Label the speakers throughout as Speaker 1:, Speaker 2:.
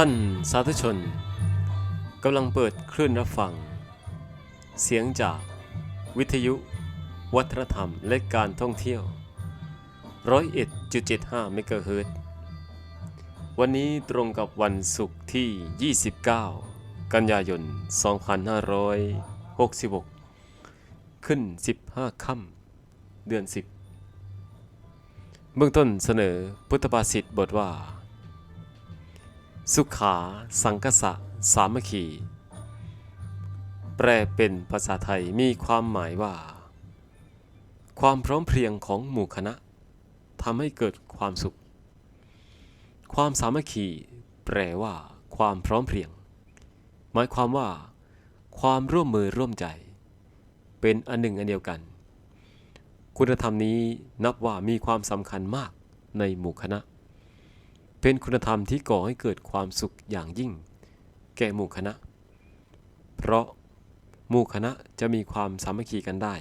Speaker 1: ท่านสาธุชนกำลังเปิดคลื่นรับฟัง เสียงจากวิทยุ วัฒนธรรมและการท่องเที่ยว 101.75 เมกะเฮิรตวันนี้ตรงกับวันศุกร์ที่ 29 กันยายน 2566 ขึ้น 15 ค่ำเดือน 10 เบื้องต้นเสนอพุทธภาษิตบทว่า สุขา สังคสะสามัคคี แปลเป็นภาษาไทยมีความหมายว่า ความพร้อมเพรียงของหมู่คณะทำให้เกิดความสุข ความสามัคคีแปลว่า ความพร้อมเพรียง หมายความว่า ความร่วมมือร่วมใจ เป็นอันหนึ่งอันเดียวกัน คุณธรรมนี้นับว่ามีความสำคัญมากในหมู่คณะ เป็นคุณธรรมที่ก่อให้เกิดความสุขอย่างยิ่ง แก่หมู่คณะ เพราะหมู่คณะจะมีความสามัคคีกันได้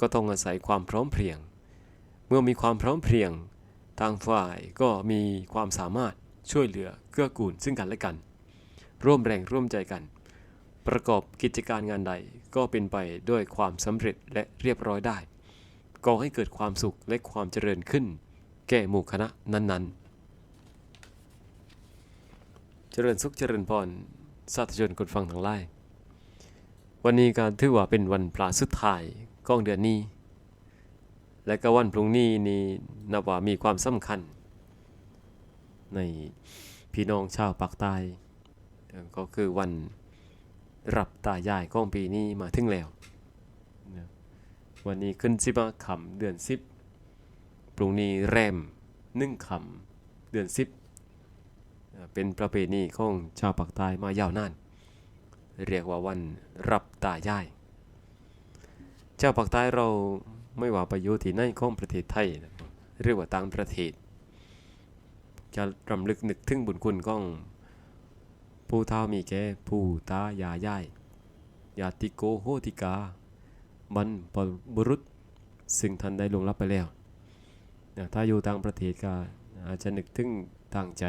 Speaker 1: ก็ต้องอาศัยความพร้อมเพรียง เมื่อมีความพร้อมเพรียงต่างฝ่ายก็มีความสามารถช่วยเหลือเกื้อกูลซึ่งกันและกัน ร่วมแรงร่วมใจกัน ประกอบกิจการงานใดก็เป็นไปด้วยความสำเร็จและเรียบร้อยได้ก่อให้เกิดความสุขและความเจริญขึ้น แก่หมู่คณะนั้นๆ จริญสุขเจริญพรสาธุชนคนฟังทั้งหลาย วันนี้การถือว่าเป็นวันพระสุดท้ายของเดือนนี้ และก็วันพรุ่งนี้นี่นับว่ามีความสำคัญ ในพี่น้องชาวปากใต้ก็คือวันรับตายายของปีนี้มาถึงแล้ว วันนี้ขึ้นสิบคำเดือนสิบพรุ่งนี้แรมหนึ่งคำเดือนสิบ เป็นประเพณีของชาวปากใต้มายาวนาน เรียกว่าวันรับตายายชาวปากใต้เราไม่ว่าไปอยู่ที่ไหนของประเทศไทยหรือว่าต่างประเทศ จะรำลึกนึกถึงบุญคุณของผู้เฒ่ามีแก่ผู้ตายายายญาติโกโหติกาบรรพบุรุษซึ่งท่านได้ลงลับไปแล้ว ถ้าอยู่ต่างประเทศก็อาจจะนึกถึงทางใจ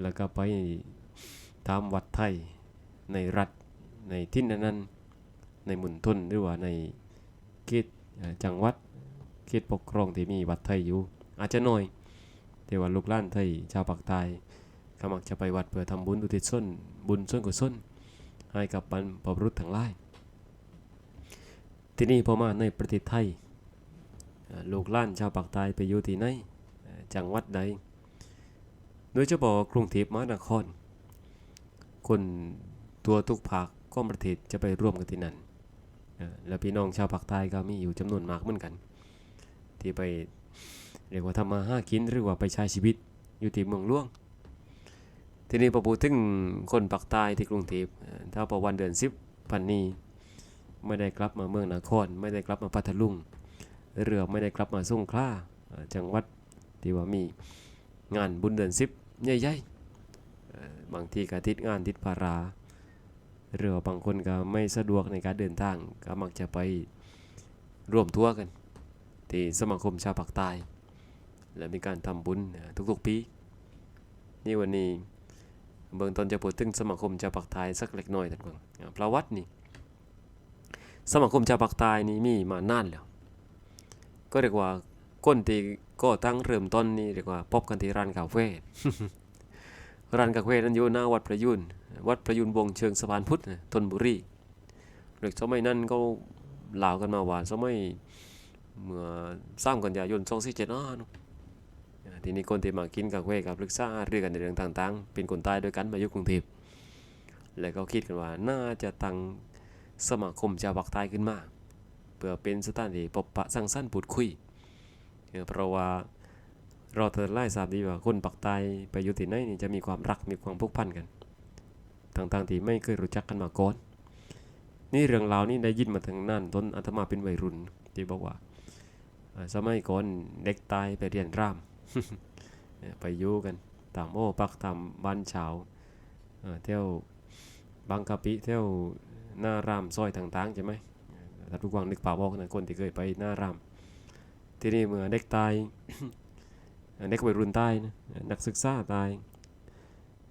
Speaker 1: แล้วก็ไปตามวัดไทยในรัฐในที่นั้นๆในมุนทุนหรือว่าในเขตจังหวัดเขตปกครองที่มีวัดไทยอยู่ อาจจะน้อย แต่ว่าลูกหล้านไทยชาวปากใต้ก็มักจะไปวัดเพื่อทำบุญอุทิศส่วนบุญส่วนกุศลให้กับบรรพบุรุษทั้งหลายที่นี่พอมาในประเทศไทยลูกหล้านชาวปากใต้ไปอยู่ที่ไหนเอ่อจังหวัดใด โดยเฉพาะกรุงเทพมหานคร คนตัวทุกภาคก็ประเทศจะไปร่วมกันที่นั่นแล้วพี่น้องชาวภาคใต้ก็มีอยู่จำนวนมากเหมือนกัน ที่ไปเรียกว่าทำมาห้ากินหรือว่าไปใช้ชีวิตอยู่ที่เมืองหลวง ทีนี้พอพูดถึงคนภาคใต้ที่กรุงเทพเอ่อถ้าพอวันเดือนสิบพันนี้ไม่ได้กลับมาเมืองนคร ไม่ได้กลับมาพัทลุงหรือไม่ได้กลับมาสงขลาจังหวัดที่ว่ามีงานบุญเดือนสิบ ใหญ่ๆบางทีก็ติดงานติดภาราหรือว่าบางคนก็ไม่สะดวกในการเดินทางก็มักจะไปร่วมทัวร์กัน ที่สมาคมชาวปากใต้และมีการทำบุญทุกๆปี นี่วันนี้เบื้องต้นจะพูดถึงสมาคมชาวปากใต้สักเล็กน้อยท่านเบิ่งอ่าประวัตินี่สมาคมชาวปากใต้นี่มีมานานแล้ว ก็เรียกว่าก้นที่ ก็ตั้งเริ่มต้นนี่เรียกว่าพบกันที่ร้านกาแฟร้านกาแฟนั้นอยู่หน้าวัดประยุนวัดประยุนวงเชิงสะพานพุทธนะธนบุรีเด็กสมัยนั้นก็เล่าวกันมาว่าสมัยเมื่อสร้ามกันยายน2475เนาะอ่าทีนี้คนที่มากินกาแฟกับปรึกษาเรื่องกันในเรื่องต่างๆ เป็นคนใต้ด้วยกันมาอยู่กรุงเทพแล้วก็คิดกันว่าน่าจะตั้งสมาคมชาวภาคใต้ขึ้นมาเพื่อเป็นสถานที่พบปะสังสรรค์พูดคุย เออเพราะว่าเราเธอไล่ทราบดีว่าคนปักใต้ไปอยู่ที่ไหนนี่จะมีความรักมีความผูกพันกันต่างๆที่ไม่เคยรู้จักกันมาก่อน นี่เรื่องราวนี่ได้ยินมาถึงนั่นต้นอาตมาเป็นวัยรุ่นที่บอกว่าสมัยก่อนเด็กตายไปเรียนรามไปอยู่กันตามโอ้ปักตามบ้านชาวเอ่อเที่ยวบางกะปิเที่ยวหน้ารามซอยต่างๆใช่ไหมถ้าทุกวังนึกป่าบอกนะคนที่เคยไปหน้าราม ทีนี้เมื่อเด็กตายเด็กวัยรุ่นตายนะนักศึกษาตาย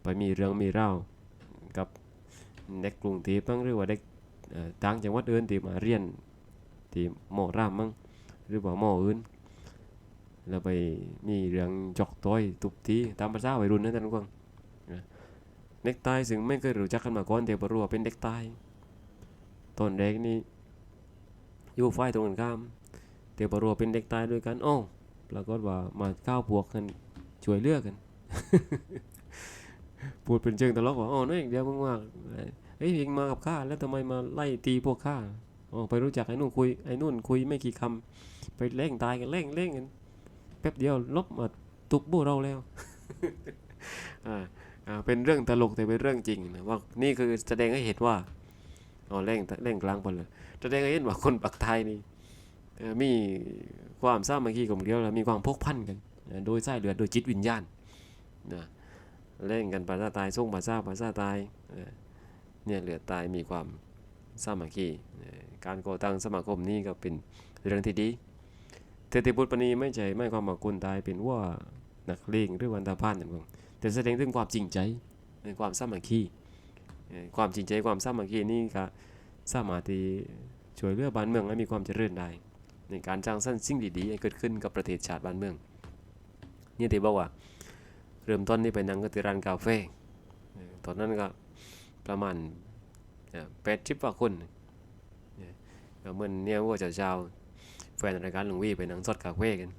Speaker 1: ไปมีเรื่องมีเล่าวกับเด็กกรุงเทพบ้างหรือว่าเด็กต่างจังหวัดอื่นที่มาเรียนที่หมอรามมั้งหรือว่าหมออื่นแล้วไปมีเรื่องจอกต้อยตุบทีตามภาษาวัยรุ่นนะท่านผู้ฟังนเด็กตายซึ่งไม่เคยรู้จักกันมาก่อนแต่บ่รู้ว่าเป็นเด็กตายตอนเด็กนี่อยู่ฝ่ายตรงกันข้าม แต่บ่รู้ว่าเป็นเด็กตายด้วยกันอ้อปรากฏว่ามาก้าวบวกกันช่วยเลือกกัน พูดเป็นเชิงตลกว่าอ๋อนั่นเองเดียวมึงว่าเฮ้ยเองมากับข้าแล้วทำไมมาไล่ตีพวกข้าอ๋อไปรู้จักไอ้นู่นคุยไอ้นู่นคุยไม่กี่คำไปเล่งตายกันเล่งเล่งกันแป๊บเดียวลบมาตุบบูเราแล้วอ่าอ่าเป็นเรื่องตลกแต่เป็นเรื่องจริงนะว่านี่คือแสดงให้เห็นว่าอ๋อเล่งเล่งกลางไปเลยแสดงให้เห็นว่าคนปักไทยนี่ มีความสามัคคีกลมเกลียวแล้วมีความพกพันกัน โดยสายเลือดโดยจิตวิญญาณนะเล่นกันภาษาตายส่งภาษาภาษาตายเนี่ยเหลือตายมีความสามัคคีเออการก่อตั้งสมาคมนี้ก็เป็นเรื่องที่ดีแต่ที่พุทธปณีไม่ใช่ไม่ความว่าคนตายเป็นว่านักเลงหรือวันตาพานนั่นเองแต่แสดงถึงความจริงใจในความสามัคคีเออความจริงใจความสามัคคีนี่ก็สามารถที่ช่วยเหลือบ้านเมืองให้มีความเจริญได้ ในการสร้างสรรค์สิ่งดีๆให้เกิดขึ้นกับประเทศชาติบ้านเมืองนี่ที่บอกว่า เริ่มต้นนี่ไปนั่งก็ที่ร้านกาแฟเออตอนนั้นก็ประมาณแปดสิบกว่าคนเนี่ยก็เหมือนเนี่ยว่าเจ้าๆแฟนรายการหลวงวีไปนั่งสดกาแฟกัน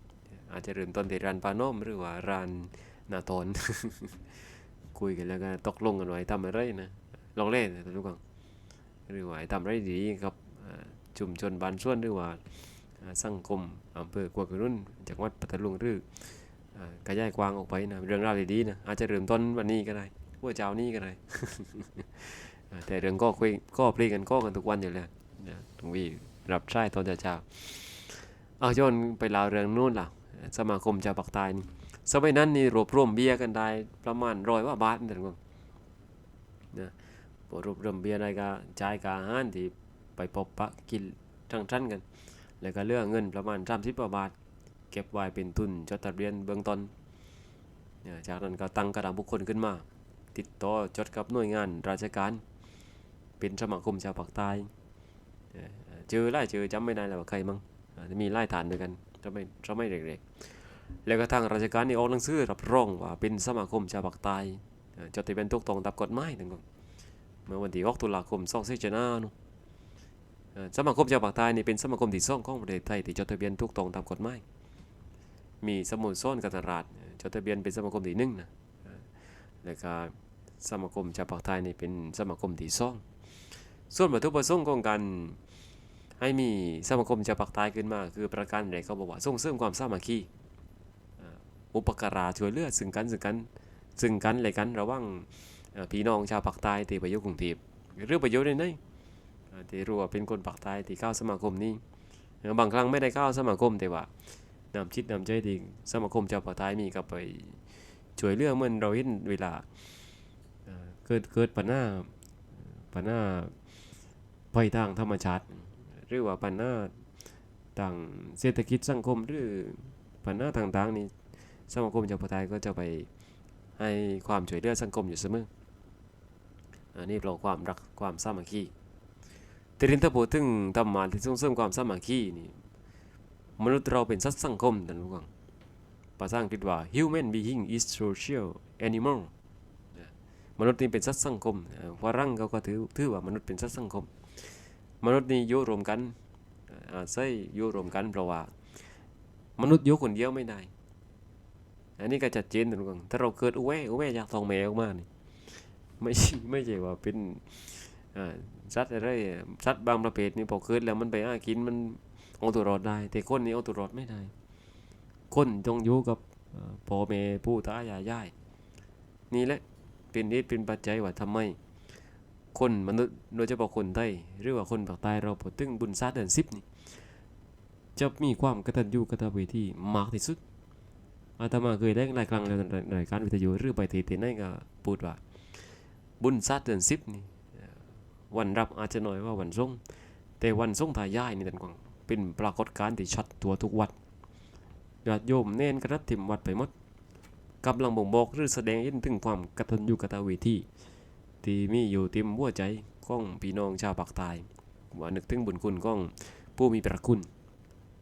Speaker 1: อาจจะเริ่มต้นที่ร้านปาโนมหรือว่าร้านนาตอนคุยกันแล้วก็ตกลงกันไว้ทำอะไรนะลองเล่นนะทุกคนหรือว่าทำอะไรดีกับอ่าชุมชนบ้านส่วนหรือว่า สังคมอำเภอกวกรุ่นจังหวัดปัตตานีหรืออ่าขยายกว้างออกไปนะเรื่องราวดีๆนะอาจจะเริ่มต้นวันนี้ก็ได้ว่าเจ้านี้ก็ได้แต่เรื่องก็คุยก็พลีกันก็กันทุกวันอยู่แล้วนะตรงวีรับใช้ตอนเช้าเอาย้อนไปเล่าเรื่องนู้นล่ะสมาคมชาวปากใต้นี่สมัยนั้นนี่รวบรวมเบียร์กันได้ประมาณร้อยว่าบาทนั่นเองนะรวบรวมเบียร์ได้ก็จ่ายกาอาหารที่ไปพบปะกินทั้งชั้นกัน แล้วก็เลือกเงินประมาณ30กว่าบาท เก็บไว้เป็นทุนจดทะเบียนเบื้องต้นเนี่ยจากนั้นก็ตั้งกระดาษบุคคลขึ้นมา ติดต่อจดกับหน่วยงานราชการ เป็นสมาคมชาวภาคใต้เจอไล่เจอจำไม่ได้แล้วว่าใครมั้งจะมีไล่ฐานด้วยกันจะไม่จะไม่เด็กๆ แล้วก็ทางราชการนี่ออกหนังสือรับรองว่าเป็นสมาคมชาวภาคใต้จดทะเบียนถูกต้องตามกฎหมายนั่นก็เมื่อวันที่6ตุลาคม2475เนาะเอ่อ สมาคมชาวภาคใต้นี่เป็นสมาคมที่สองของประเทศไทยที่จดทะเบียนถูกต้องตามกฎหมายมีสมุนโซนกับตลาดจดทะเบียนเป็นสมาคมที่หนึ่งนะเอ่อแล้วก็สมาคมชาวปากใต้นี่เป็นสมาคมที่สองส่วนวัตถุประสงค์ของการให้มีสมาคมชาวปากใต้ขึ้นมา คือประการใดเขาบอกว่าส่งเสริมความสามัคคีอุปการะช่วยเหลือซึ่งกันซึ่งกันซึ่งกันและกันระหว่างพี่น้องชาวปากใต้ที่ไปอยู่กรุงเทพหรือไปอยู่ในไหน ที่รู้ว่าเป็นคนปากใต้ที่เข้าสมาคมนี่บางครั้งไม่ได้เข้าสมาคมแต่ว่านำชิดนำใจดีสมาคมเจ้าป่าไทยมีก็ไปช่วยเหลือเหมือนเราเห็นเวลาเกิดเกิดปัญหาปัญหาภัยทางธรรมชาติหรือว่าปัญหาต่างเศรษฐกิจสังคมหรือปัญหาต่างๆนี่สมาคมเจ้าป่าไทยก็จะไปให้ความช่วยเหลือสังคมอยู่เสมออันนี้เราความรักความสามัคคี แต่ทีนี้ถ้าพูดถึงธรรมะที่ส่งเสริมความสามัคคีนี่มนุษย์เราเป็นสัตว์สังคมท่านผู้ฟังภาษาอังกฤษว่า human being is social animal มนุษย์นี่เป็นสัตว์สังคมฝรั่งเขาก็ถือถือว่ามนุษย์เป็นสัตว์สังคม มนุษย์นี่อยู่รวมกันอ่ออาศัยอยู่รวมกันเพราะว่ามนุษย์อยู่คนเดียวไม่ได้ อันนี้ก็ชัดเจนท่านผู้ฟังถ้าเราเกิดอุแวอุแวจากท้องแม่ออกมานี่ไม่ใช่ไม่ใช่ว่าเป็น สัตว์อะไรสัตว์บางประเภทนี่พอเกิดแล้วมันไปหากินมันเอาตัวรอดได้ แต่คนนี้เอาตัวรอดไม่ได้ คนต้องอยู่กับพ่อแม่ผู้ตายายยายนี่แหละเป็นเหตุเป็นปัจจัยว่าทำไม คนมนุษย์โดยเฉพาะคนไทยหรือว่าคนภาคใต้เราพูดถึงบุญศาเดือนสิบนี่จะมีความกตัญญูกตเวทีมากที่สุดอาตมาเคยได้หลายครั้งแล้วในรายการวิทยุหรือไปที่ที่ไหนก็พูดว่า บุญศาเดือนสิบนี่ วันรับอาจจะน้อยว่าวันส่งแต่วันส่งทายายนี่ท่านกวางเป็นปรากฏการณ์ที่ชัดตัวทุกวัดญาติโยมเน้นกระทิมวัดไปหมดกำลังบ่งบอกหรือแสดงเห็นถึงความกตัญญูกตเวทีที่มีอยู่เต็มหัวใจของพี่น้องชาวภาคใต้ว่านึกถึงบุญคุณของผู้มีพระคุณ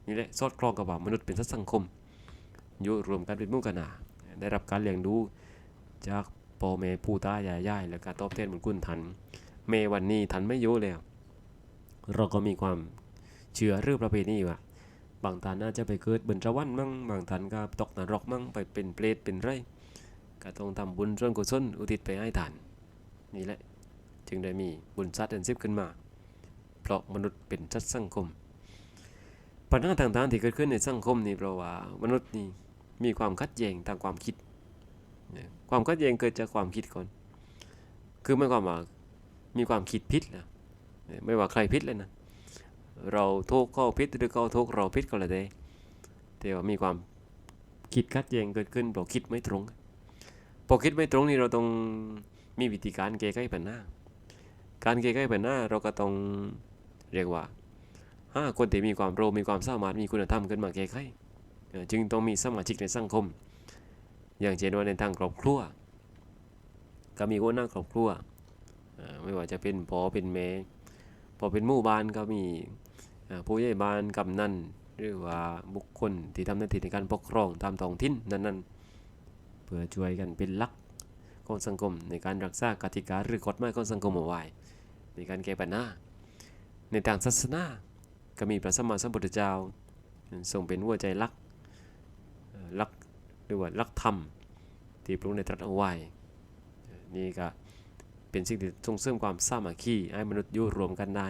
Speaker 1: นี่แหละสอดคล้องกับว่ามนุษย์เป็นสัตว์สังคมอยู่รวมกันเป็นมู่กันนาได้รับการเลี้ยงดูจากพ่อแม่ผู้ตายายายแล้วก็ตอบแทนบุญคุณทัน แม่วันนี้ทันไม่ยู่แล้ว เราก็มีความเชื่อเรื่องประเพณีว่าบางท่านอาจจะไปเกิดบนสวรรค์มั่งบางท่านก็ตกนรกมั่งไปเป็นเปรตเป็นไรก็ต้องทำบุญส่วนกุศลอุทิศไปให้ท่านนี่แหละ จึงได้มีบุญสัตว์อันซิบขึ้นมา เพราะมนุษย์เป็นสัตว์สังคมปัญหาต่างๆที่เกิดขึ้นในสังคมนี่เพราะว่ามนุษย์นี่มีความขัดแย้งทางความคิด ความขัดแย้งเกิดจากความคิดก่อน คือไม่ความว่า มีความคิดผิดนะไม่ว่าใครผิดเลยนะ เราโทษเขาผิดหรือเขาโทษเราผิดก็แล้วแต่แต่ว่ามีความคิดขัดแย้งเกิดขึ้นเพราะคิดไม่ตรงพอคิดไม่ตรงนี่เราต้องมีวิธีการแก้ไขปัญหาการแก้ไขปัญหาเราก็ต้องเรียกว่าห้าคนที่มีความรู้มีความสามารถมีคุณธรรมขึ้นมาแก้ไขจึงต้องมีสมาชิกในสังคม อย่างเช่นว่าในทางครอบครัวก็มีหัวหน้าครอบครัว ไม่ว่าจะเป็นพอเป็นแม่พอเป็นหมู่บ้านก็มีผู้ใหญ่บ้านกำนันหรือว่าบุคคลที่ทำหน้าที่ในการปกครองตามท้องถิ่นนั้นๆ เพื่อช่วยกันเป็นหลักของสังคมในการรักษากติกาหรือกฎหมายของสังคมเอาไว้ในการแก้ปัญหาในทางศาสนาก็มีพระสัมมาสัมพุทธเจ้าทรงเป็นหัวใจลักลักหรือว่าลักธรรม ที่พระองค์ได้ตรัสเอาไว้นี่ก็ เป็นสิ่งที่ส่งเสริมความสามัคคีให้มนุษย์อยู่รวมกันได้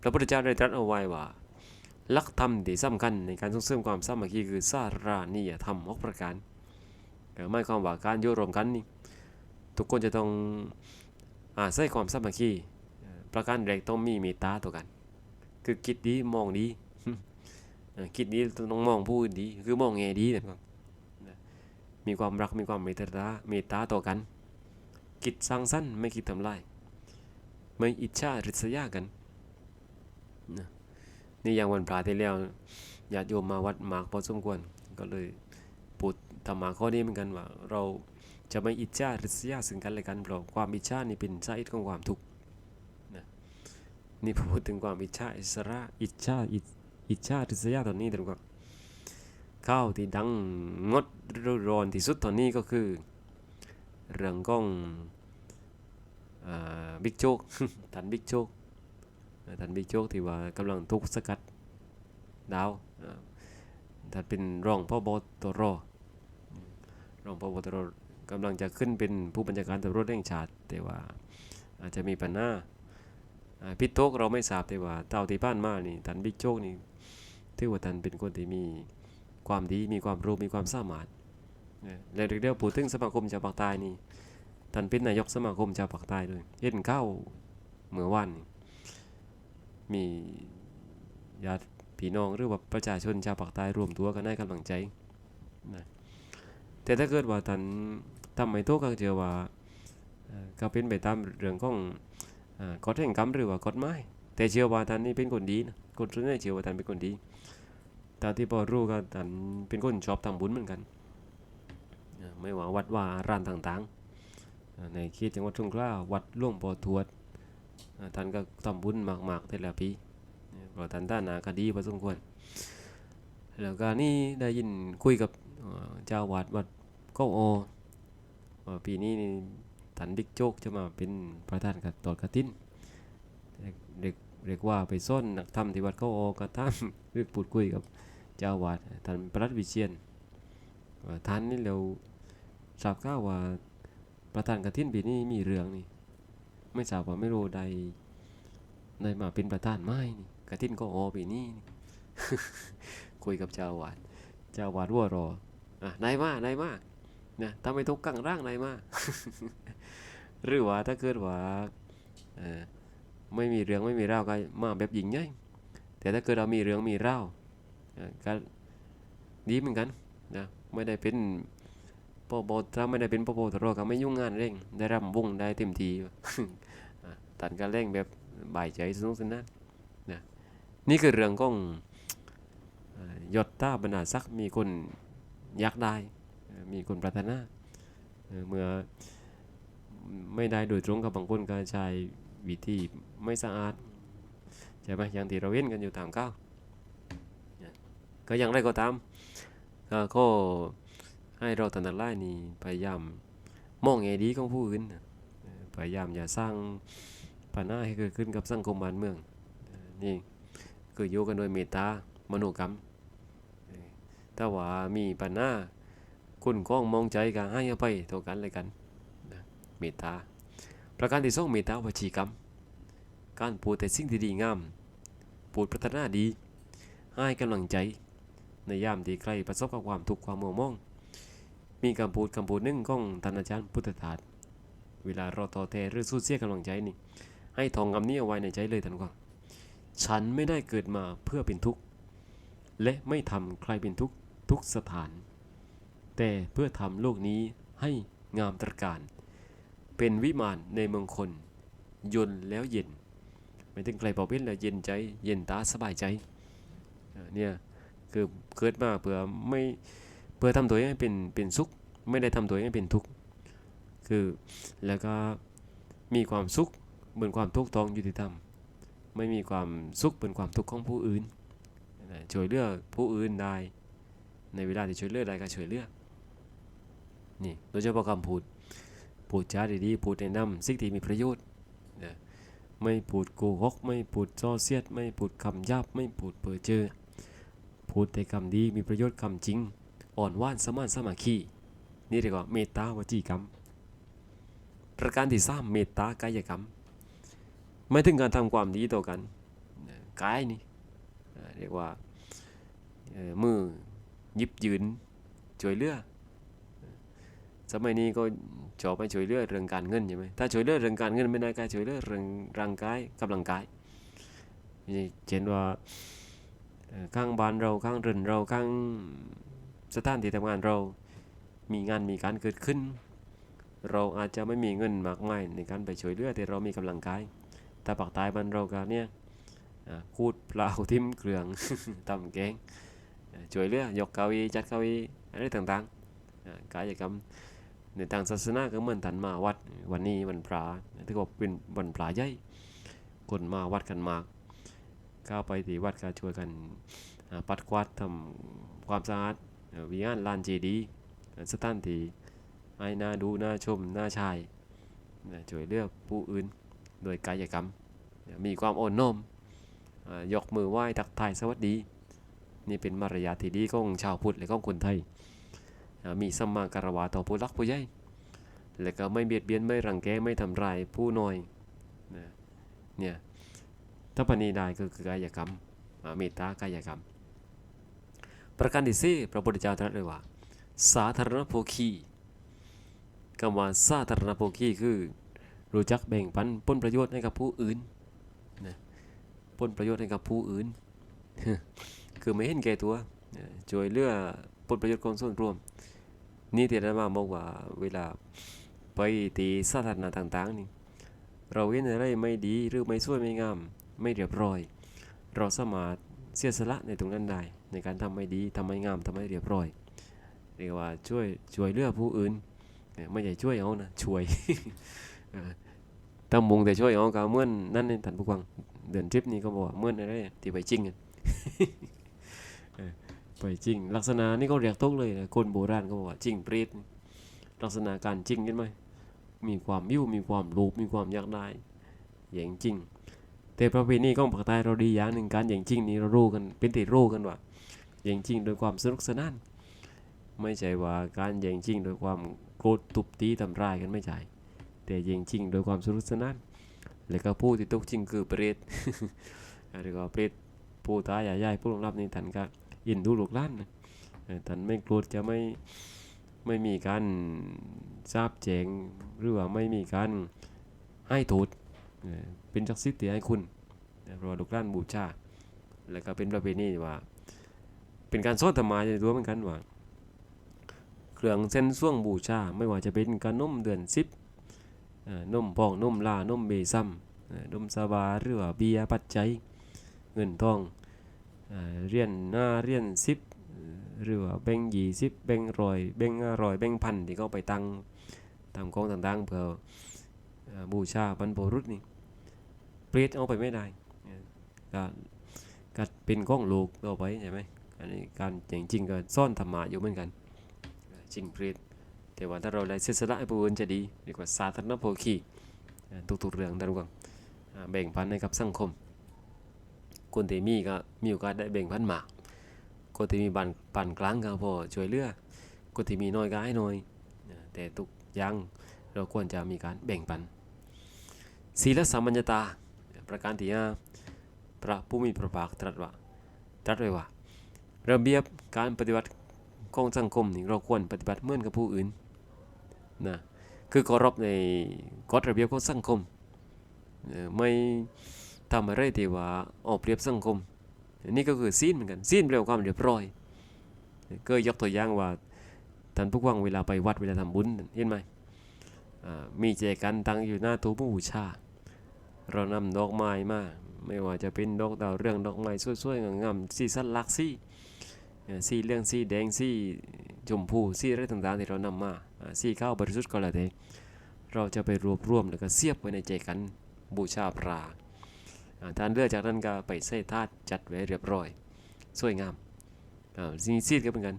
Speaker 1: พระพุทธเจ้าได้ตรัสเอาไว้ว่าลักธรรมที่สำคัญในการส่งเสริมความสามัคคีคือสารานิยธรรมหกประการเอ่อหมายความว่าการอยู่รวมกันนี่ทุกคนจะต้องอาศัยความสามัคคีประการแรกต้องมีเมตตาต่อกัน คือคิดดีมองดีคิดดีต้องมองผู้อื่นดีคือมองแง่ดีนะครับมีความรักมีความเมตตาเมตตาต่อกัน คิดสร้างสรรค์ไม่คิดทำลาย ไม่อิจฉาริษยากันนะนี่อย่างวันพระที่แล้วญาติโยมมาวัดมากพอสมควร ก็เลยปูดธรรมะข้อนี้เหมือนกันว่า เราจะไม่อิจฉาริษยาซึ่งกันและกันเพราะความอิจฉานี่เป็นสาเหตุของความทุกข์นะนี่พูดถึงความอิจฉาอิสระอิจฉาอิจฉาริษยาตอนนี้ถึงว่าข้าวที่ดังงดร้อนที่สุดตอนนี้ก็คือ เรื่องของบิ๊กโจ๊กทันบิ๊กโจ๊กทันบิ๊กโจ๊กที่ว่ากำลังทุกสกัดดาวท่านเป็นรองพ่อบตรรองพ่อบตรกำลังจะขึ้นเป็นผู้บัญชาการตำรวจแห่งชาติแต่ว่าอาจจะมีปัญหาพิษโทกเราไม่ทราบแต่ว่าเต่าที่ผ่านมานี่ท่านบิ๊กโจ๊กนี่ถือว่าท่านเป็นคนที่มีความดีมีความรู้มีความสามารถ และเรียกพูดถึงสมาคมชาวภาคใต้นี่ท่านเป็นนายกสมาคมชาวภาคใต้ด้วยเห็นเข้าเมื่อวานนี่มีญาติพี่น้องหรือว่าประชาชนชาวภาคใต้รวมตัวกันให้กำลังใจนะแต่ถ้าเกิดว่าท่านทำไม่ถูกก็เชื่อว่าก็เป็นไปตามเรื่องของกฎแห่งกรรมหรือว่ากฎหมายแต่เชื่อว่าท่านนี่เป็นคนดีนะคนส่วนใหญ่เชื่อว่าท่านเป็นคนดีตามที่พอรู้ก็ท่านเป็นคนชอบทำบุญเหมือนกัน ไม่ว่าวัดว่าอารามต่างๆ ในเขตจังหวัดสงขลาวัดหลวงพ่อทวดท่านก็ทำบุญมากๆแต่ละปีเพราะท่านท่านนาคดีพอสมควร แล้วก็นี่ได้ยินคุยกับเจ้าวาดวัดก็โอปีนี้ท่านบิ๊กโจ๊กจะมาเป็นประธานกับตอดกระตินเรียกเรียกว่าไปซ่อนนักธรรมที่วัดก็โอกระทำหรือพูดคุยกับเจ้าวาดท่านประหลัดวิเชียน ท่านนี่เราทราบข่าวว่าประธานกระตินปีนี้มีเรื่องนี่ไม่ทราบว่าไม่รู้ใดได้มาเป็นประธานไม้นี่กระตินก็โอปีนี้นี่คุยกับเจ้าวาดเจ้าวาดวัวรออะนายมานายมานะทำไมทุกข์กังร่างนายมาหรือว่าถ้าเกิดว่าเออไม่มีเรื่องไม่มีเล่าก็มาแบบหญิงใหญ่แต่ถ้าเกิดเรามีเรื่องมีเล่าก็ดีเหมือนกันนะ ไม่ได้เป็นปอบถ้าไม่ได้เป็นปอบตรก็ไม่ยุ่งงานเร่ง ได้รำวงได้เต็มทีตัดการเร่งแบบบ่ายใจสนุกสนานนะนี่คือเรื่องของเอ่อยศต้าบรรดาศักมีคนอยากได้ มีคนปรารถนาเอ่อเมื่อไม่ได้โดยตรงกับบางคนก็ใช้วิธีไม่สะอาดใช่ไหมอย่างที่เราเห็นกันอยู่ตามก้าวก็อย่างไรก็ตาม ก็ก็ให้เราทันตไล่นี่พยายามมองแง่ดีของผู้อื่นพยายามอย่าสร้างปัญหาให้เกิดขึ้นกับสังคมบ้านเมืองนี่คืออยู่กันโดยเมตตามโนกรรมถ้าว่ามีปัญหาคุณก้องมองใจก็ให้อภัยต่อกันเลยกันเมตตาประการที่สองเมตตาวจีกรรม การพูดแต่สิ่งที่ดีงามพูดพัฒนาดี ให้กำลังใจ ในยามที่ใครประสบกับความทุกข์ความมัวมอง มีคำพูดคำพูดหนึ่งของท่านอาจารย์พุทธทาสเวลาเราต่อแทหรือสู้เสียกำลังใจนี่ ให้ทองคำนี้เอาไว้ในใจเลยท่านกว่าฉันไม่ได้เกิดมาเพื่อเป็นทุกข์ และไม่ทำใครเป็นทุกข์ทุกสถาน แต่เพื่อทำโลกนี้ให้งามตรการ เป็นวิมานในเมืองคน ยนแล้วเย็น ไม่ถึงใครเป่าเป็นแล้วเย็นใจ เย็นตาสบายใจเนี่ย คือเกิดมาเพื่อไม่เพื่อทำตัวให้เป็นเป็นสุข ไม่ได้ทำตัวให้เป็นทุกข์คือแล้วก็มีความสุขเหมือนความทุกข์ต้องยุติธรรม ไม่มีความสุขเป็นความทุกข์ของผู้อื่นช่วยเหลือผู้อื่นได้ในเวลาที่ช่วยเหลือได้ก็ช่วยเหลือนี่โดยเฉพาะคำพูดพูดจาดีๆพูดแนะนำสิ่งที่มีประโยชน์นะไม่พูดโกหกไม่พูดจ้อเสียด ไม่พูดคำหยาบไม่พูดเปื้อเจอ พูดแต่คำดีมีประโยชน์คำจริง อ่อนหว่านสมานสมัคคีนี่เรียกว่าเมตตาวจีกรรม ประการที่สามเมตตากายกรรม ไม่ถึงการทำความดีต่อกันกายนี่เรียกว่ามือยิบยืนช่วยเหลือสมัยนี้ก็ชอบไปช่วยเหลือเรื่องการเงินใช่ไหมถ้าช่วยเหลือเรื่องการเงินไม่ได้ก็ช่วยเหลือเรื่องร่างกายกำลังกายนี่เช่นว่า ข้างบ้านเราข้างเรือนเราข้างสถานที่ทำงานเรา มีงานมีการเกิดขึ้น เราอาจจะไม่มีเงินมากมายในการไปช่วยเหลือแต่เรามีกำลังกายแต่ปากตายบ้านเราก็เนี่ยอ่าคูดเปล่าทิมเครื่องตำแกงช่วยเหลือยกเก้าอี้จัดเก้าอี้อะไรต่างๆอ่ากายกรรมในทางศาสนาก็เหมือนทันมาวัดวันนี้วันพระถือว่าเป็นวันพระใหญ่คนมาวัดกันมาก ก้าไปที่วัดก็ช่วยกันปัดกวาดทำความสะอาดวิหารลานเจดีสถานที่ให้น่าดูน่าชมน่าชายช่วยเลือกผู้อื่นโดยกายกรรม มีความอ่อนน้อมยกมือไหว้ทักทายสวัสดี นี่เป็นมารยาทที่ดีของชาวพุทธและของคนไทย มีสัมมาการวะต่อผู้รักผู้ใหญ่และก็ไม่เบียดเบียนไม่รังแกไม่ทำร้ายผู้น้อยเนี่ย ถ้าปณีได้ก็คือกายกรรมเมตตากายกรรม ประการที่สี่พระพุทธเจ้าตรัสเลยว่า สาธารณโภคีคำว่าสาธารณโภคีคือ รู้จักแบ่งปันผลประโยชน์ให้กับผู้อื่นนะผลประโยชน์ให้กับผู้อื่น คือไม่เห็นแก่ตัวช่วยเหลือผลประโยชน์ของส่วนรวม นี่ที่อาตมาบอกว่าเวลาไปตีสาธารณะต่าง ๆ นี่เราเห็นอะไรไม่ดีหรือไม่สวยไม่งาม ไม่เรียบร้อย เราสามารถเสียสละในตรงนั้นได้ ในการทำไม่ดีทำไม่งามทำไม่เรียบร้อย เรียกว่าช่วยช่วยเหลือผู้อื่น ไม่ใช่ช่วยเอานะช่วยเอ่อถ้ามุงแต่ช่วยเอาก็เมื่อนนั่นในท่านผู้ฟังเดือนทริปนี้ก็บอกเมื่อนอะไรที่ไปจริงอะไปจริง ลักษณะนี่ก็เรียกตกเลยนะคนโบราณก็บอกว่าจริงเปรตลักษณะการจริงเห็นไหมมีความยิ้วมีความรูปมีความอยากได้อย่างจริง แต่ประเพณีของภาคใต้เราดีอย่างหนึ่งการอย่างจริงนี่เรารู้กันเป็นติรู้กันว่าอย่างจริงโดยความสนุกสนานไม่ใช่ว่าการอย่างจริงโดยความโกรธตุบตีทำร้ายกันไม่ใช่แต่อย่างจริงโดยความสนุกสนานแล้วก็ผู้ที่ตกจริงคือเปรตเรียกว่าเปรตผู้ตายใหญ่ๆผู้ลงรับนี่ท่านก็ยินดูลูกล้านท่านไม่โกรธจะไม่ไม่มีการทราบแจงหรือว่าไม่มีการให้โทษ เป็นจักสิทธิ์ให้คุณเพราะว่าลูกหลานบูชาแล้วก็เป็นประเพณีว่า เป็นการสอนธรรมะในตัวเหมือนกันว่าเครื่องเส้นส่วงบูชา ไม่ว่าจะเป็นการนมเดือนสิบเอ่อนมพองนมลานมเบซัมเอ่อนมสบาหรือว่าเบียปัจจัย เงินทองเรียญหน้าเรียญสิบเอ่อหรือว่าแบ่งยี่สิบแบ่งร้อยแบ่งห้าร้อยแบ่งพันที่เขาไปตั้งตามกองต่างๆเพื่อเอ่อบูชาบรรพบุรุษนี่ เปรียดเอาไปไม่ได้ก็ก็เป็นของลูกต่อไปใช่ไหมอันนี้การอย่างจริงก็ซ่อนธรรมะอยู่เหมือนกันจริงเปรียดแต่ว่าถ้าเราได้เสียสละให้ผู้อื่นจะดีเรียกว่าสาธารณโภคีอ่าทุกๆเรื่องต่างๆอ่าแบ่งปันให้กับสังคม คนที่มีก็มีโอกาสได้แบ่งปันมากคนที่มีบันปานกลางก็พอช่วยเหลือคนที่มีน้อยก็ให้น้อย แต่ทุกอย่างเราควรจะมีการแบ่งปันศีลสัมมัญญตา ประการที่ห้าพระผู้มีพระภาคตรัสว่าตรัสไว้ว่า ระเบียบการปฏิบัติของสังคมนี่เราควรปฏิบัติเหมือนกับผู้อื่นนะคือเคารพในกฎระเบียบของสังคม ไม่ทำอะไรที่ว่าเอาเปรียบสังคมนี่ก็คือซีนเหมือนกันซีนเปลวความเรียบร้อย ก็ยกตัวอย่างว่าท่านผู้ฟังเวลาไปวัดเวลาทำบุญเห็นไหมมีแจกันตั้งอยู่หน้าตู้ผู้บูชา เรานำดอกไม้มาไม่ว่าจะเป็นดอกดาวเรืองดอกไม้สวยๆงามๆสีสันลักสีเอ่สีเหลืองสีแดงสีชมพูสีอะไรต่างๆที่เรานำมาอ่าสีข้าวบริสุทธิ์ก็แล้วแต่เราจะไปรวบรวมแล้วก็เสียบไว้ในแจกันบูชาพระอ่าทานเลือกจากนั้นก็ไปใส่ธาตุจัดไว้เรียบร้อย สวยงามอ่าซีซีดก็เป็นกัน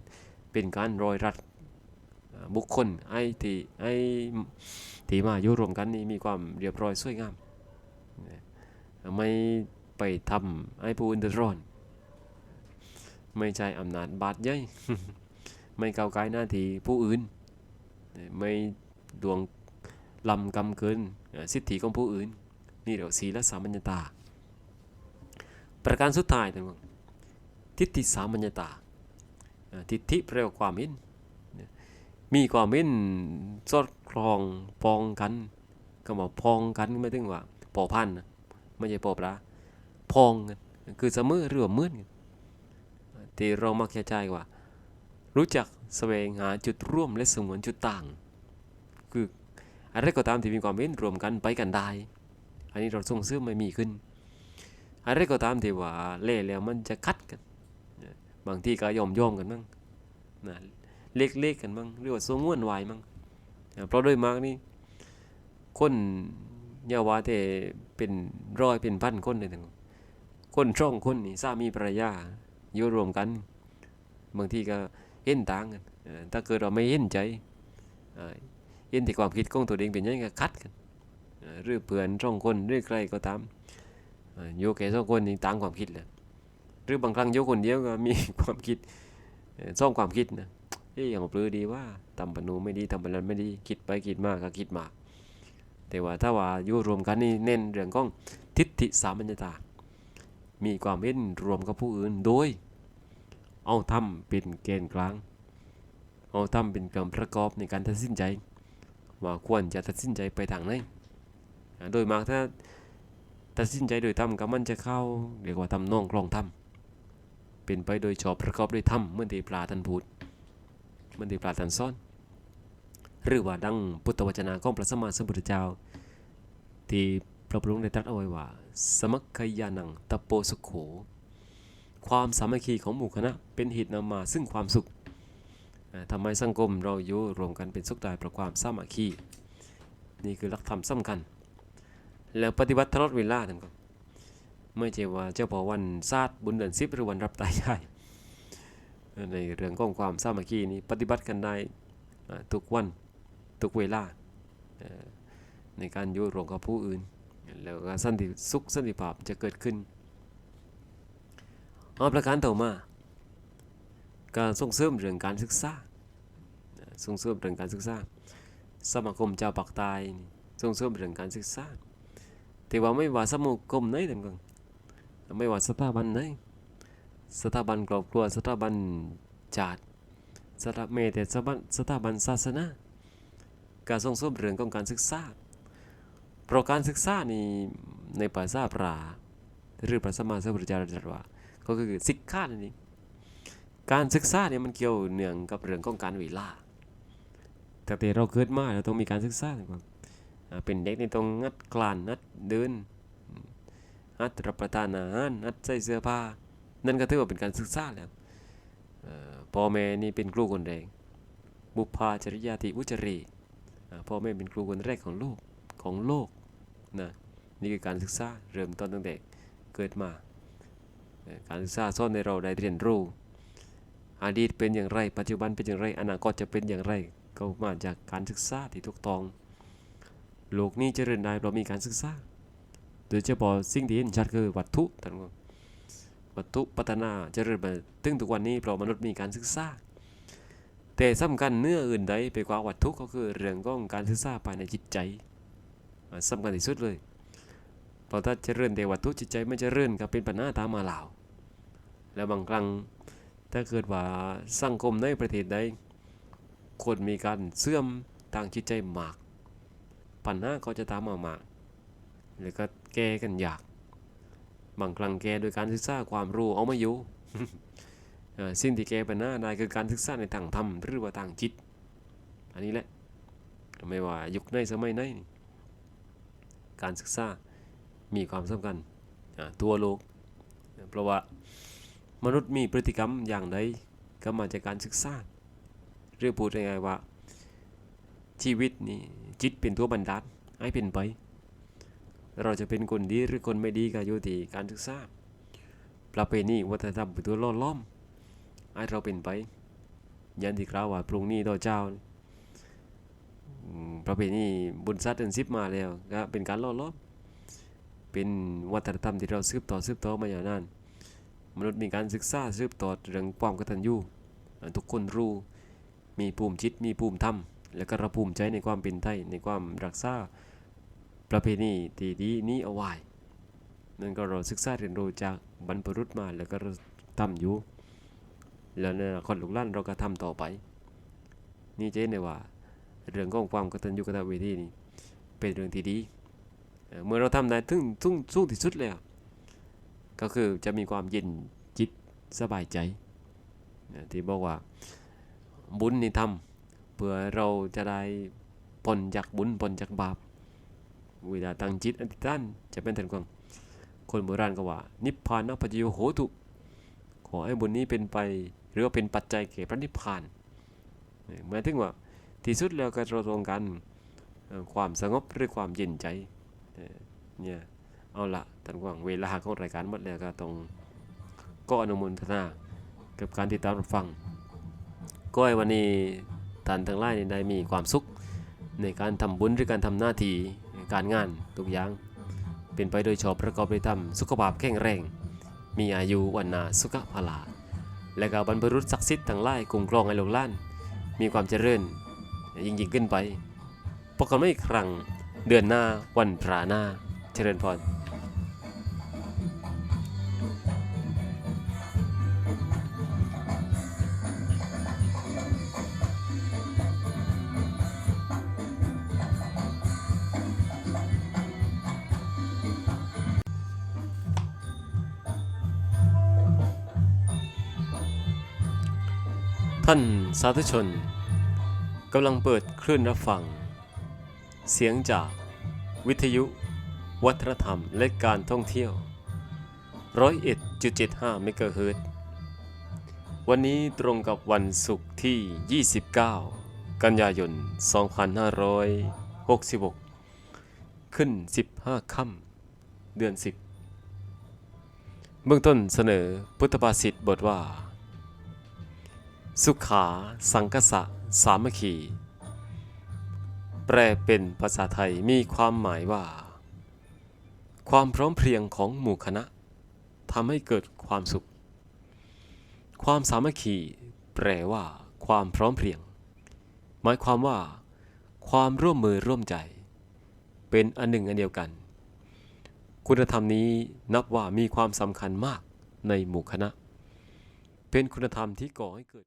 Speaker 1: เป็นการรอยรัดบุคคลไอ้ที่ไอ้ที่มาอยู่รวมกันนี่มีความเรียบร้อยสวยงาม ไม่ไปทำให้ผู้อื่นเดือดร้อน ไม่ใช่อำนาจบาดเย้ยไม่ก้าวไกลหน้าที่ผู้อื่น ไม่ดวงลำกำเกินสิทธิของผู้อื่น นี่เดี๋ยวศีลสามัญญตา ประการสุดท้ายนะมึงทิฏฐิสามัญญตาอ่าทิฏฐิแปลว่าความเห็นมีความเห็นสอดคล้องปองกัน ก็บอกพองกันไม่ถึงว่าปอพันนะ ไม่ใช่ปอปลาพองกันคือเสมอหรือว่ามือนกันที่เรามักจะใช้ว่า รู้จักแสวงหาจุดร่วมและสงวนจุดต่าง คืออะไรก็ตามที่มีความเห็นรวมกันไปกันได้ อันนี้เราส่งเสริมไม่มีขึ้น อะไรก็ตามที่ว่าเล่แล้วมันจะคัดกัน บางที่ก็ยอมยอมกันมั้งนะเล็กๆกันมั้งหรือว่าสงวนวายมั้งเพราะโดยมากนี่คน อย่าว่าแต่เป็นร้อยเป็นพันคนเลยทั้งคนช่องคนนี่สามีภรรยาอยู่รวมกัน บางทีก็เห็นต่างกันถ้าเกิดเราไม่เห็นใจเห็นที่ความคิดของตัวเองเป็นยังไงก็คัดกันเอ่อหรือเพื่อนสองคนหรือใครก็ตามเอ่ออยู่แค่สองคนนี่ต่างความคิดแหละหรือบางครั้งอยู่คนเดียวก็มีความคิดเอ่องความคิดนะเอ้ยอย่างปลือดีว่าทำปนูไม่ดีทำปนันไม่ดีคิดไปคิดมากก็คิดมาก แต่ว่าถ้าว่าอยู่รวมกันนี่เน้นเรื่องของทิฏฐิสามัญญตามีความเห็นรวมกับผู้อื่นโดย เอาทำเป็นเกณฑ์กลาง เอาทำเป็นเครื่องประกอบในการตัดสินใจ ว่าควรจะตัดสินใจไปทางไหนโดยมากถ้าตัดสินใจโดยธรรมก็มันจะเข้าเรียกว่าทำนองคลองธรรมเป็นไปโดยชอบประกอบด้วยธรรมเมื่อนที่ปลาท่านพูดเมื่อนที่ปลาท่านสอน หรือว่าดังพุทธวจนะของพระสัมมาสัมพุทธเจ้า ที่พระพุทธองค์ได้ตรัสเอาไว้ว่า สมัคคยานังตปโปสุขโข ความสามัคคีของหมู่คณะเป็นเหตุนำมาซึ่งความสุขอ่าทำให้สังคมเราอยู่รวมกันเป็นสุขได้เพราะความสามัคคีนี่คือหลักธรรมสำคัญ แล้วปฏิบัติตลอดเวลาท่านก็ไม่ใช่ว่าเจ้าพอวันศาสตร์บุญเดือนสิบหรือวันรับตายใช่ในเรื่องของความสามัคคีนี้ปฏิบัติกันได้ทุกวัน ทุกเวลาในการยู่ร่วมกับผู้อื่น แล้วก็สันติสุขสันติภาพจะเกิดขึ้นเอาประการต่อมา การส่งเสริมเรื่องการศึกษาส่งเสริมเรื่องการศึกษา สมาคมเจ้าปักใตายส่งเสริมเรื่องการศึกษาแต่ว่าไม่ว่าสมาคมไหนต่างกันไม่ว่าสถาบันไหนสถาบันครอบครัวสถาบันชาติสถาเมแต่สถาบันสถาบันศาสนา การส่งเสริมเรื่องของการศึกษา เพราะการศึกษานี่ในภาษาพระหรือพระสมมาสัมพุทธเจ้าตรัสว่า ก็คือสิกขานั่นเองการศึกษาเนี่ยมันเกี่ยวเนื่องกับเรื่องของการเวลาแต่แต่เราเกิดมาเราต้องมีการศึกษาก่อนอ่าเป็นเด็กนี่ต้องงัดกลานงัดเดินอืมงัดรับประทานอาหารงัดใส่เสื้อผ้า นั่นก็ถือว่าเป็นการศึกษาแล้วพ่อแม่นี่เป็นครูคนแรกบุพภาจริยาติวุจรี พ่อแม่เป็นครูคนแรกของลูกของโลกนะนี่คือการศึกษาเริ่มต้นตั้งแต่เกิดมา การศึกษาสอนให้เราได้เรียนรู้อดีตเป็นอย่างไร ปัจจุบันเป็นอย่างไร อนาคตจะเป็นอย่างไร ก็มาจากการศึกษาที่ถูกต้อง โลกนี้เจริญได้เพราะมีการศึกษา โดยเฉพาะสิ่งที่เห็นชัดคือวัตถุท่านผู้วัตถุพัฒนาเจริญมาถึงทุกวันนี้เพราะมนุษย์มีการศึกษา แต่สำคัญเนื้ออื่นใดไปกว่าวัตถุก็คือเรื่องของการศึกษาภายในจิตใจอ่าคัญที่สุดเลยเพราะถ้าเจริญแต่วัตถุจิตใจไม่เจริญก็เป็นปัญหาตามมาเหล่าแล้วบางครั้งถ้าเกิดว่าสังคมในประเทศใดคนมีการเสื่อมทางจิตใจมาก ปัญหาก็จะตามมามากแล้วก็แก้กันยาก บางครั้งแก้โดยการศึกษาความรู้เอามาอยู่ สิ่งที่แก้ปัญหน้าได้คือการศึกษาในทางธรรมหรือว่าทางจิต อันนี้แหละไม่ว่ายุคในสมัยไหนการศึกษามีความสำคัญอ่าทั่วโลก เพราะว่ามนุษย์มีพฤติกรรมอย่างใดก็มาจากการศึกษาหรือพูดง่ายๆว่า ชีวิตนี่จิตเป็นตัวบันดาลให้เป็นไป เราจะเป็นคนดีหรือคนไม่ดีก็อยู่ที่การศึกษาประเพณีวัฒนธรรมเป็นตัวล่อล้อม ให้เราเป็นไป ยันที่กล่าวว่าพรุ่งนี้ต่อเจ้าประเพณีบุญสัตว์เดือนสิบมาแล้วก็เป็นการล่อล้อเป็นวัฒนธรรมที่เราสืบต่อสืบต่อมาอย่างนานมนุษย์มีการศึกษาสืบต่อเรื่องความกตัญญูทุกคนรู้มีภูมิจิตมีภูมิธรรม แล้วก็ราภูมิใจในความเป็นไทยในความรักษาประเพณีที่ดีนี้เอาไว้นั่นก็เราศึกษาเรียนรู้จากบรรพบุรุษมาแล้วก็ทำอยู่ แล้วในอนาคตลูกหลานเราก็ทำต่อไป นี่จะเห็นได้ว่า เรื่องของความกตัญญูกตเวทีนี่เป็นเรื่องที่ดีเเมื่อเราทำได้ถึงสูงสูงที่สุดแล้วก็คือจะมีความเย็นจิตสบายใจที่บอกว่าบุญนี่ทำเพื่อเราจะได้พ้นจากบุญพ้นจากบาปเวลาตั้งจิตอธิษฐานจะเป็นทันกวงคนโบราณก็ว่า นิพพานปัจจโยโหตุ ขอให้บุญนี้เป็นไป หรือว่าเป็นปัจจัยแก่พระนิพพานเหมายถึงว่าที่สุดแล้วก็เราตรงกันความสงบหรือความเย็นใจเนี่ยเอาละท่านกวางเวลาของรายการหมดแล้วก็ต้องก็อนุโมทนากับการติดตามรับฟังก็ให้วันนี้ท่านทั้งหลายนี่ได้มีความสุขในการทำบุญหรือการทำหน้าที่การงานทุกอย่าง เป็นไปโดยชอบประกอบด้วยธรรมสุขภาพแข็งแรง มีอายุวันนาสุขภาลา และก็บรรพบุรุษศักดิ์สิทธิ์ทั้งหลายคุ้มครองให้ลูกหลาน มีความเจริญยิ่งยิ่งขึ้นไปพบกันไม่อีกครั้งเดือนหน้าวันพระหน้า เจริญพร ท่านสาธุชนกำลังเปิดคลื่นรับฟัง เสียงจากวิทยุ วัฒนธรรมและการท่องเที่ยว 101.75 เมกะเฮิรตวันนี้ตรงกับวันศุกร์ที่ 29 กันยายน 2566 ขึ้น 15 ค่ำเดือน 10 เบื้องต้นเสนอพุทธภาษิตบทว่า สุขา สังคสะสามัคคี แปลเป็นภาษาไทยมีความหมายว่า ความพร้อมเพรียงของหมู่คณะทำให้เกิดความสุข ความสามัคคี แปลว่า ความพร้อมเพรียง หมายความว่า ความร่วมมือร่วมใจ เป็นอันหนึ่งอันเดียวกัน คุณธรรมนี้นับว่ามีความสำคัญมากในหมู่คณะ เป็นคุณธรรมที่ก่อให้เกิด